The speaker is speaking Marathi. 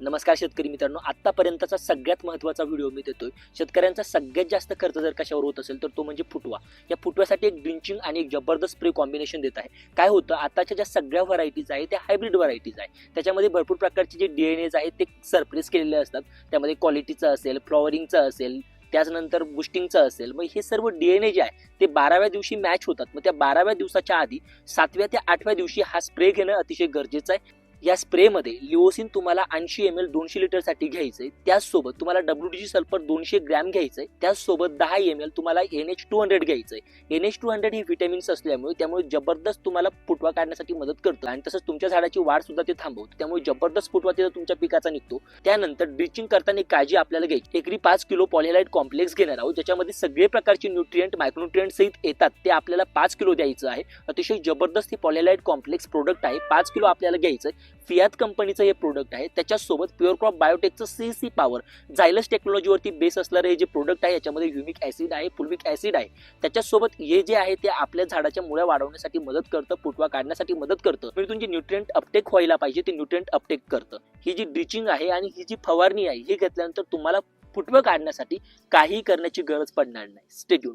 नमस्कार शेतकरी मित्रांनो. आतापर्यंतचा सगळ्यात महत्त्वाचा व्हिडिओ मी देतोय. शेतकऱ्यांचा सगळ्यात जास्त खर्च जर कशावर होत असेल तर तो म्हणजे फुटवा. या फुटव्यासाठी एक ड्रिंचिंग आणि एक जबरदस्त स्प्रे कॉम्बिनेशन देत आहे. काय होतं? आताच्या ज्या सगळ्या व्हरायटीज आहेत त्या हायब्रिड व्हरायटीज आहे त्याच्यामध्ये भरपूर प्रकारचे जे डी एन एज आहेत ते सरप्रेस केलेले असतात. त्यामध्ये क्वालिटीचं असेल फ्लॉवरिंगचं असेल त्याचनंतर बुस्टिंगचं असेल. मग हे सर्व डी एन ए जे आहे ते बाराव्या दिवशी मॅच होतात. मग त्या बाराव्या दिवसाच्या आधी सातव्या ते आठव्या दिवशी हा स्प्रे घेणं अतिशय गरजेचं आहे. या स्प्रेमध्ये लिओसिन तुम्हाला ऐंशी एम एल दोनशे लिटरसाठी घ्यायचंय. त्याचसोबत तुम्हाला डब्ल्यू डी सल्फर दोनशे ग्रॅम घ्यायचंय. त्याचसोबत दहा एम एल तुम्हाला एन एच टू हंड्रेड घ्यायचंय. एन एच टू हंड्रेड ही व्हिटॅमिन्स असल्यामुळे त्यामुळे जबरदस्त तुम्हाला फुटवा काढण्यासाठी मदत करतं. आणि तसंच तुमच्या झाडाची वाढ सुद्धा ते थांबवतो. त्यामुळे जबरदस्त फुटवा तिथं तुमच्या पिकाचा निघतो. त्यानंतर ड्रिचिंग करताना काळजी आपल्याला घ्यायची. एकरी पाच किलो पॉलिलाइट कॉम्प्लेक्स घेणार आहोत. ज्याच्यामध्ये सगळे प्रकारचे न्यूट्रिएंट मायक्रोन्युट्रिएंट सहित येतात. ते आपल्याला पाच किलो द्यायचं आहे. अतिशय जबरदस्त ही पॉलिलाइट कॉम्प्लेक्स प्रोडक्ट आहे. पाच किलो आपल्याला घ्यायचं आहे फियात कंपनीचं हे प्रोडक्ट आहे. त्याच्यासोबत प्युअर क्रॉप बायोटेकचं सी सी पॉवर झायलस टेक्नॉलॉजीवरती बेस असणारे हे जे प्रोडक्ट आहे याच्यामध्ये युमिक ऍसिड आहे फुलविक ऍसिड आहे. त्याच्यासोबत हे जे आहे ते आपल्या झाडाच्या मुळ्या वाढवण्यासाठी मदत करतं फुटवा काढण्यासाठी मदत करतं. म्हणजे तुमचे न्यूट्रिएंट अपटेक व्हायला पाहिजे ते न्यूट्रिएंट अपटेक करतं. ही जी ड्रिचिंग आहे आणि ही जी फवारणी आहे ही घेतल्यानंतर तुम्हाला फुटवं काढण्यासाठी काही करण्याची गरज पडणार नाही. स्टेट्यून